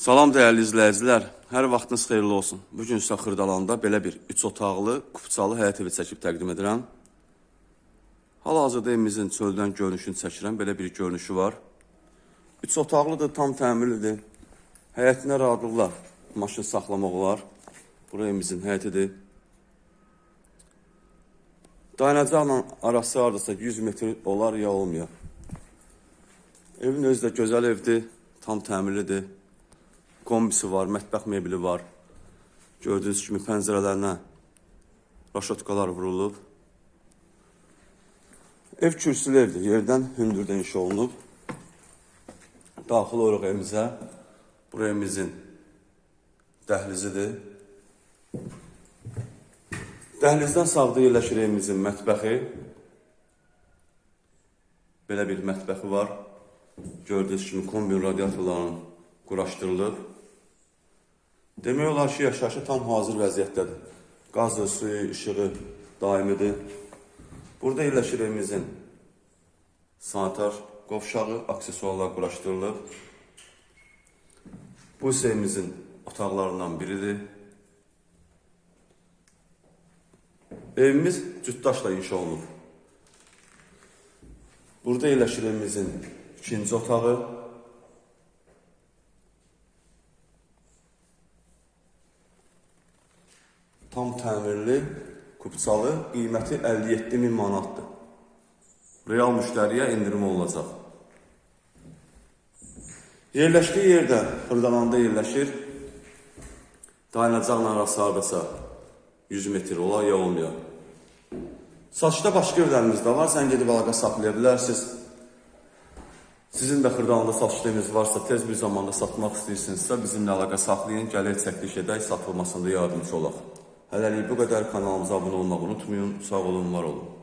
Salam dəyərli izləyicilər, hər vaxtınız xeyirli olsun. Bu gün sizə Xırdalanda belə bir 3 otaqlı, kupçalı həyət evi çəkib təqdim edirəm. Hal-hazırda evimizin çöldən görünüşünü çəkirəm, belə bir görünüşü var. 3 otaqlıdır, tam təmirlidir. Həyətinə rahatlıqla maşın saxlamaq olar. Bura evimizin həyətidir. Dayanacaqla arası hardasa 100 metr olar ya olmuyor. Evin özü də gözəl evdir, tam təmirlidir. Kombisi var, mətbəx mebeli var. Gördüyünüz kimi pəncərələrinə raşotkalar vurulub. Ev kürsülü evdir, yerdən hündürdə inşa olunub. Daxil oluruq evimizə. Bura evimizin dəhlizidir. Dəhlizdən sağda yerləşir evimizin mətbəxi. Belə bir mətbəxi var. Gördüyünüz kimi kombin radiatorlarının quraşdırılıb. Demək olar ki, yaşayışı tam hazır vəziyyətdədir. Qazı, suyu, işığı daimidir. Burada yerləşir evimizin sanitar qovşağı, aksesuarlar quraşdırılıb. Bu isə evimizin otaqlarından biridir. Evimiz cütdaşla inşa olunub. Burada yerləşir evimizin ikinci otağı. Tam təmirli, kupçalı, qiyməti 57 min manatdır. Real müştəriyə indirim olunacaq. Yerləşdiyi yerdə Xırdalanda yerləşir. Dayanacaqla arası hardasa 100 metr olar ya olmuyor. Satışda başqa evlərimiz də var. Sən gedib əlaqə saxlaya bilərsiniz. Sizin də Xırdalanda satış eviniz varsa, tez bir zamanda satmaq istəyirsinizsə, bizimlə əlaqə saxlayın, gəlir çəkiliş edək, satılmasında yardımcı olaq. Hələlik bu qədər kanalımıza abunə olmağı unutmayın. Sağ olun, var olun.